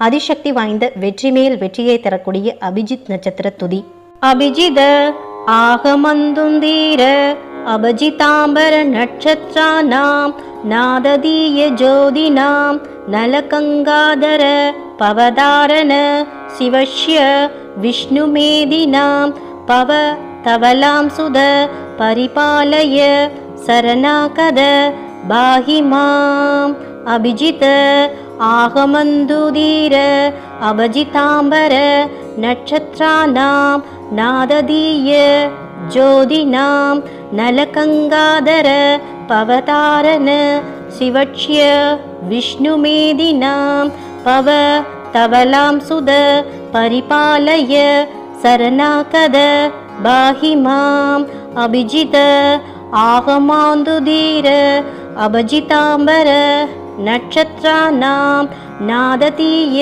அதிசக்தி வாய்ந்த வெற்றி மேல் வெற்றியை தரக்கூடிய அபிஜித் நட்சத்திர துதி. அபிஜித ஆகமந்துந்தீர அபஜிதாம்பர நட்சத்திரானாம் நாததீய ஜோதினாம் நலகங்காதர பவதாரண சிவஷ்ய விஷ்ணுமேதினாம் பவ தவலாம் சுத பரிபாலய சரணாகத பாஹிமாம் அபிஜித आहमन्धुधीर अभजिताम्बर नक्षत्राणां नाददीय ज्योतिनां नलकङ्गाधर पवतारन शिवक्ष्य विष्णुमेदिनां पव तवलां सुद परिपालय सरनाकदहि माम् अभिजित आहमान्दुधीर अभजिताम्बर। நட்சத்திரானாம் நாததீய.